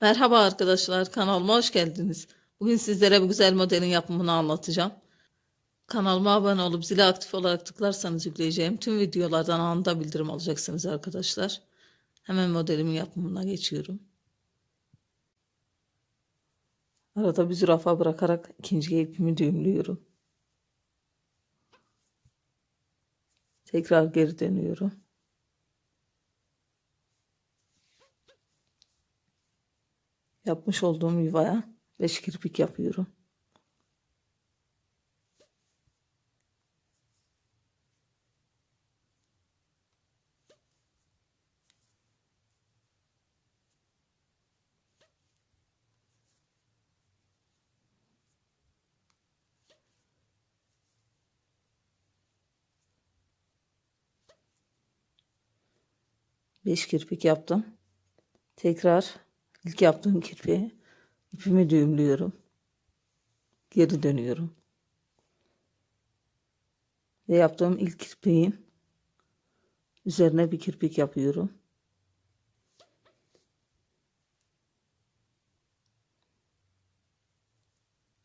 Merhaba arkadaşlar, kanalıma hoş geldiniz. Bugün sizlere bu güzel modelin yapımını anlatacağım. Kanalıma abone olup zili aktif olarak tıklarsanız yükleyeceğim tüm videolardan anında bildirim alacaksınız arkadaşlar. Hemen modelimin yapımına geçiyorum. Arada bir zürafa bırakarak ikinci ipimi düğümlüyorum. Tekrar geri dönüyorum. Yapmış olduğum yuvaya 5 kirpik yapıyorum. Beş kirpik yaptım. Tekrar ilk yaptığım kirpiğe ipimi düğümlüyorum. Geri dönüyorum. Ve yaptığım ilk kirpiğin üzerine bir kirpik yapıyorum.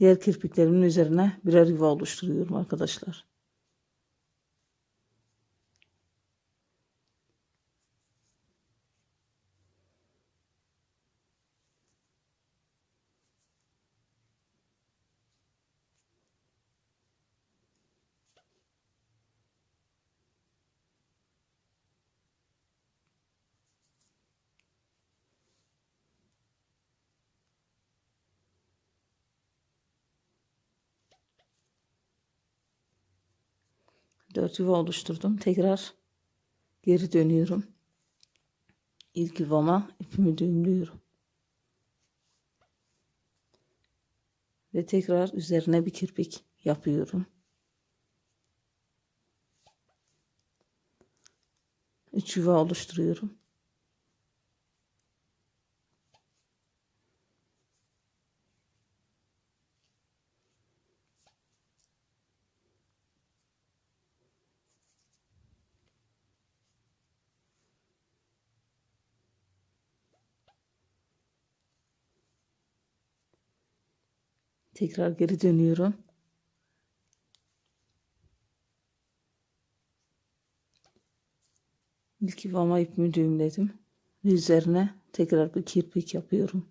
Diğer kirpiklerimin üzerine birer yuva oluşturuyorum arkadaşlar. Dört yuva oluşturdum. Tekrar geri dönüyorum. İlk yuvama ipimi düğümlüyorum. Ve tekrar üzerine bir kirpik yapıyorum. Üç yuva oluşturuyorum. Tekrar geri dönüyorum. İlk yuvama ipimi düğümledim. Ve üzerine tekrar bir kirpik yapıyorum.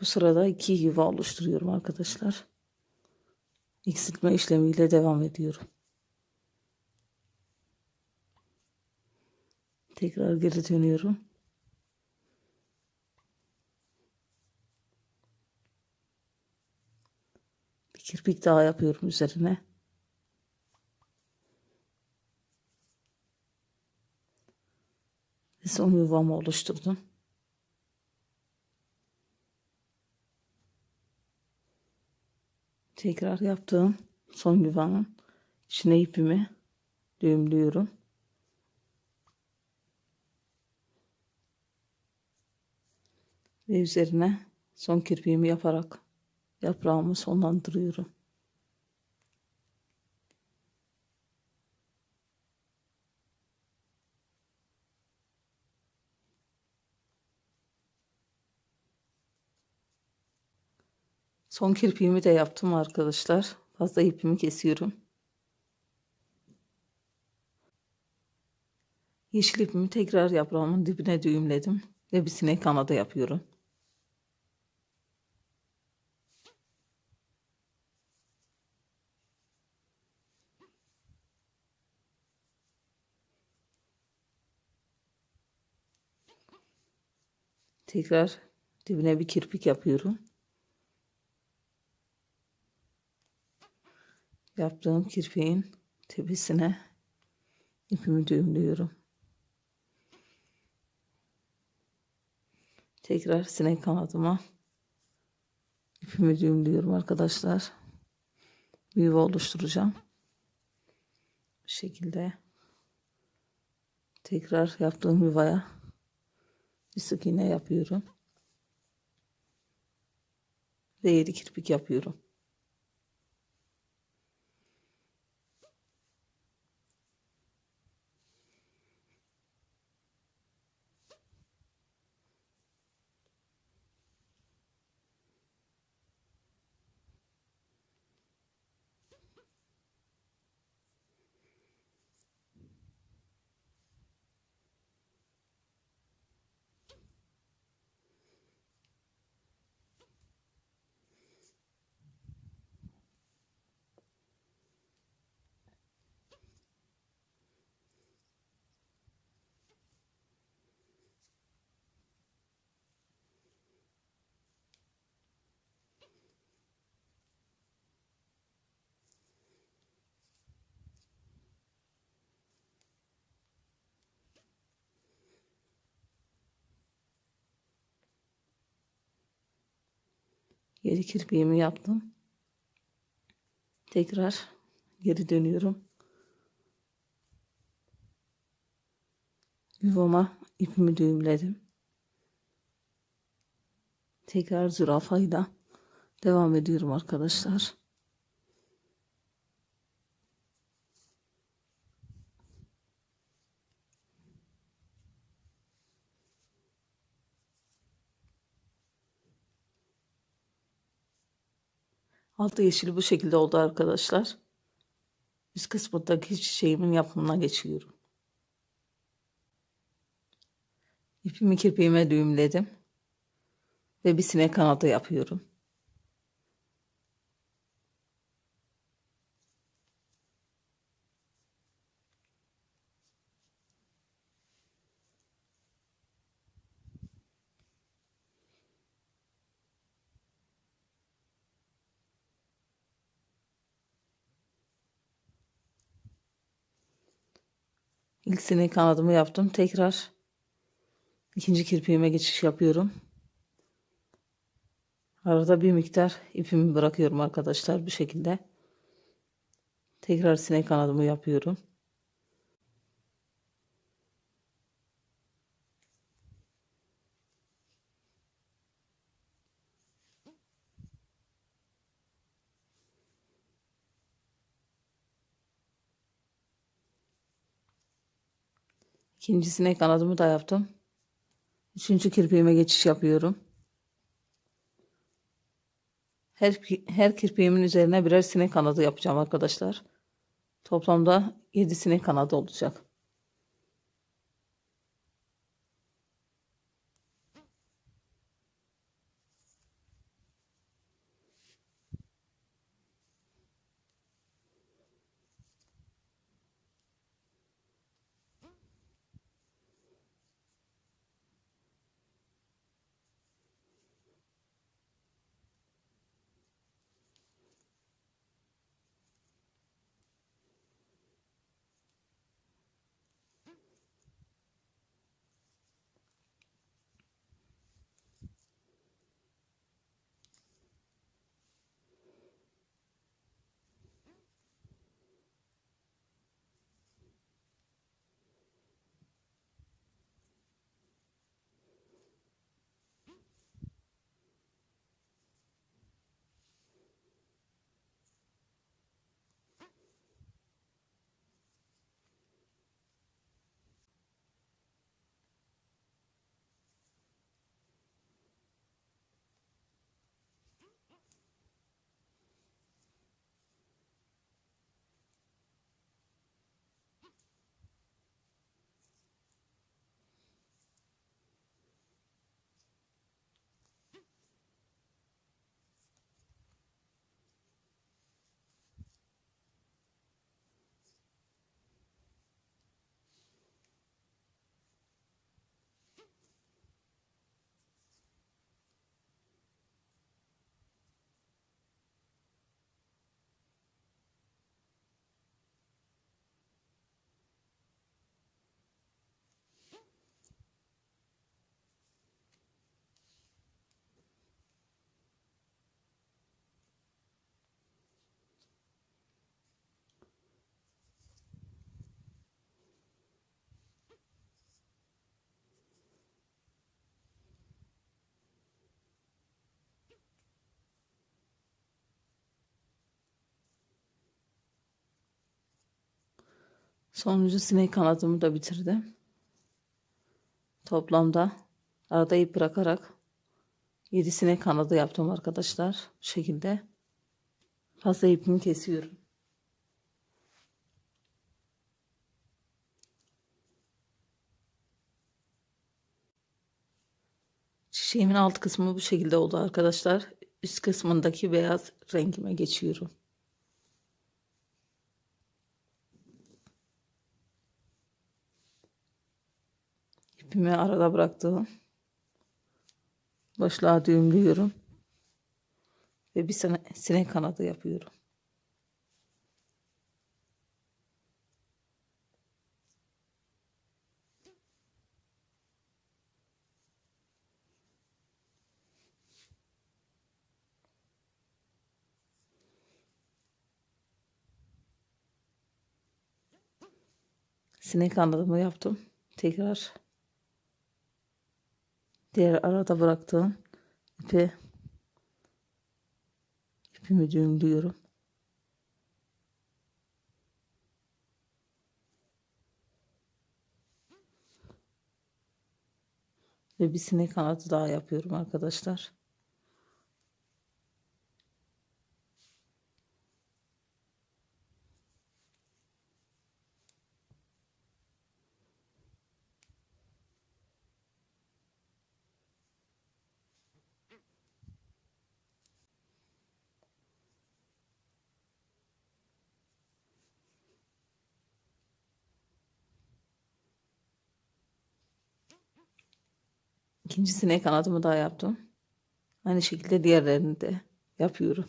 Bu sırada iki yuva oluşturuyorum arkadaşlar. Eksiltme işlemiyle devam ediyorum. Tekrar geri dönüyorum. Kirpik daha yapıyorum üzerine. Ve son yuvamı oluşturdum. Tekrar yaptığım son yuvanın içine ipimi düğümlüyorum. Ve üzerine son kirpiğimi yaparak yaprağımı sonlandırıyorum. Son kirpiğimi de yaptım arkadaşlar. Fazla ipimi kesiyorum. Yeşil ipimi tekrar yaprağımın dibine düğümledim ve bir sinek kanadı yapıyorum. Tekrar dibine bir kirpik yapıyorum. Yaptığım kirpiğin tepesine ipimi düğümlüyorum. Tekrar sinek kanadıma ipimi düğümlüyorum arkadaşlar. Bir yuva oluşturacağım. Bu şekilde tekrar yaptığım yuvaya bir sık iğne yapıyorum. Ve 7 kirpik yapıyorum. Yedi kirpiğimi yaptım. Tekrar geri dönüyorum. Yuvama ipimi düğümledim. Tekrar zürafayla devam ediyorum arkadaşlar. Altı yeşil bu şekilde oldu arkadaşlar. Üst kısmındaki çiçeğimin yapımına geçiyorum. İpimi kirpiğime düğümledim. Ve bir sinek kanadı yapıyorum. İlk sinek kanadımı yaptım. Tekrar ikinci kirpiğime geçiş yapıyorum. Arada bir miktar ipimi bırakıyorum arkadaşlar bu şekilde. Tekrar sinek kanadımı yapıyorum. İkincisine kanadımı da yaptım. Üçüncü kirpiğime geçiş yapıyorum. Her, her kirpiğimin üzerine birer sinek kanadı yapacağım arkadaşlar. Toplamda 7 sinek kanadı olacak. Sonuncu sinek kanadımı da bitirdim. Toplamda arada ip bırakarak 7 sinek kanadı yaptım arkadaşlar. Bu şekilde fazla ipimi kesiyorum. Çiçeğimin alt kısmı bu şekilde oldu arkadaşlar. Üst kısmındaki beyaz rengime geçiyorum. ipimi arada bıraktığım başlığa düğümlüyorum ve bir sene sinek kanadı yapıyorum. Sinek anladımı yaptım. Tekrar diğer arada bıraktığım ipi ipimi düğümlüyorum. Ve bir sinek kanadı daha yapıyorum arkadaşlar. İkinci sinek kanadımı daha yaptım. Aynı şekilde diğerlerini de yapıyorum.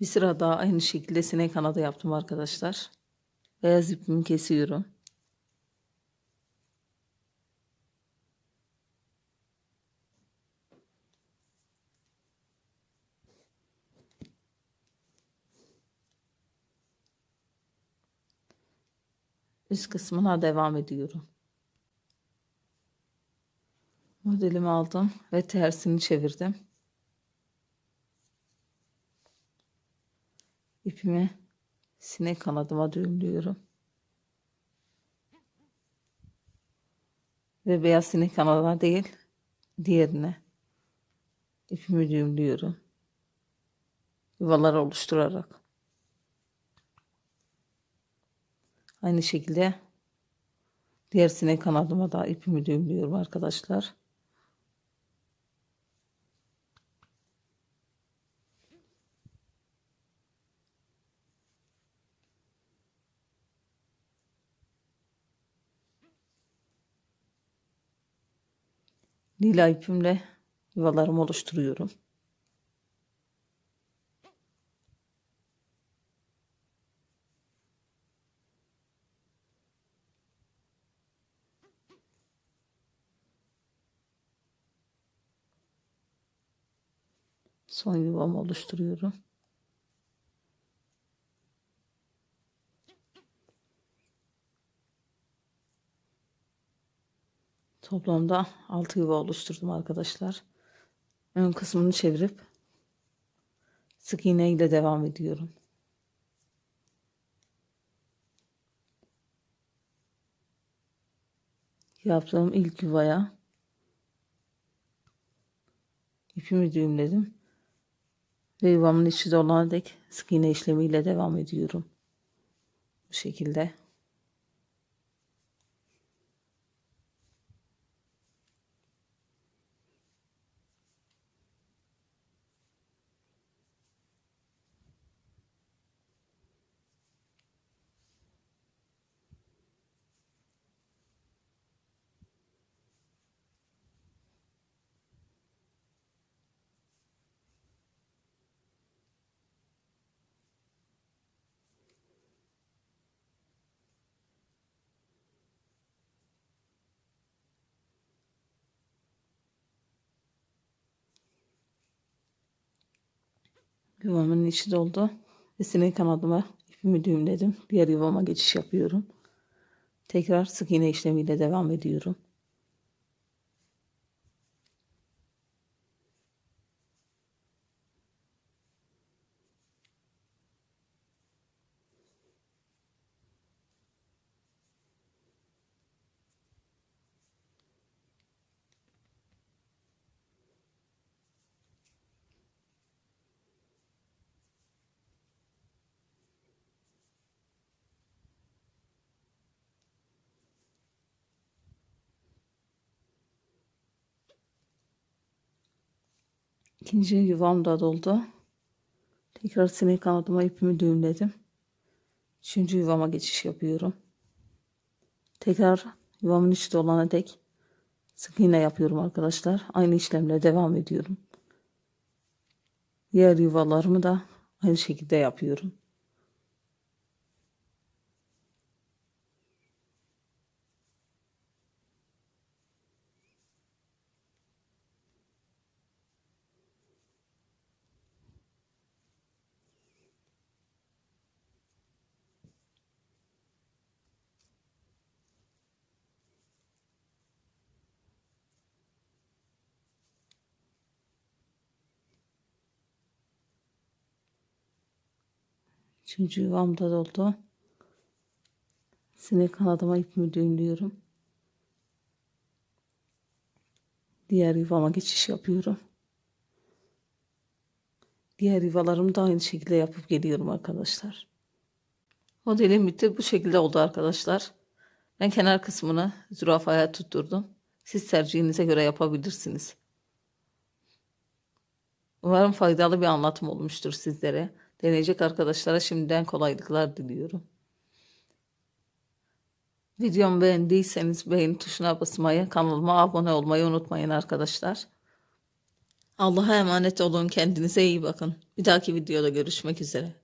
Bir sıra daha aynı şekilde sinek kanadı yaptım arkadaşlar. Beyaz ipimi kesiyorum. Üst kısmına devam ediyorum. Modelimi aldım ve tersini çevirdim. İpimi sinek kanadıma düğümlüyorum. Ve beyaz sinek kanadına değil, diğerine ipimi düğümlüyorum. Yuvalar oluşturarak. Aynı şekilde diğer sinek kanadıma da ipimi düğümlüyorum arkadaşlar. Lila ipimle yuvalarımı oluşturuyorum. Son yuvamı oluşturuyorum. Toplamda 6 yuva oluşturdum arkadaşlar. Ön kısmını çevirip sık iğne ile devam ediyorum. Yaptığım ilk yuvaya ipimi düğümledim. Ve yuvamın içi dolana dek sık iğne işlemiyle devam ediyorum. Bu şekilde. Yuvamın içi doldu. Ve sinek kanadıma ipimi düğümledim. Diğer yuvama geçiş yapıyorum. Tekrar sık iğne işlemiyle devam ediyorum. İkinci yuvam da doldu. Tekrar sinek kanadıma ipimi düğümledim. Üçüncü yuvama geçiş yapıyorum. Tekrar yuvamın içi dolana dek sık iğne yapıyorum arkadaşlar. Aynı işlemle devam ediyorum. Diğer yuvalarımı da aynı şekilde yapıyorum. Üçüncü yuvam da doldu. Sinek kanadıma ipimi düğümlüyorum. Diğer yuvama geçiş yapıyorum. Diğer yuvalarımı da aynı şekilde yapıp geliyorum arkadaşlar. Modelim bitti. Bu şekilde oldu arkadaşlar. Ben kenar kısmını zürafaya tutturdum. Siz tercihinize göre yapabilirsiniz. Umarım faydalı bir anlatım olmuştur sizlere. Deneyecek arkadaşlara şimdiden kolaylıklar diliyorum. Videomu beğendiyseniz beğeni tuşuna basmayı, kanalıma abone olmayı unutmayın arkadaşlar. Allah'a emanet olun. Kendinize iyi bakın. Bir dahaki videoda görüşmek üzere.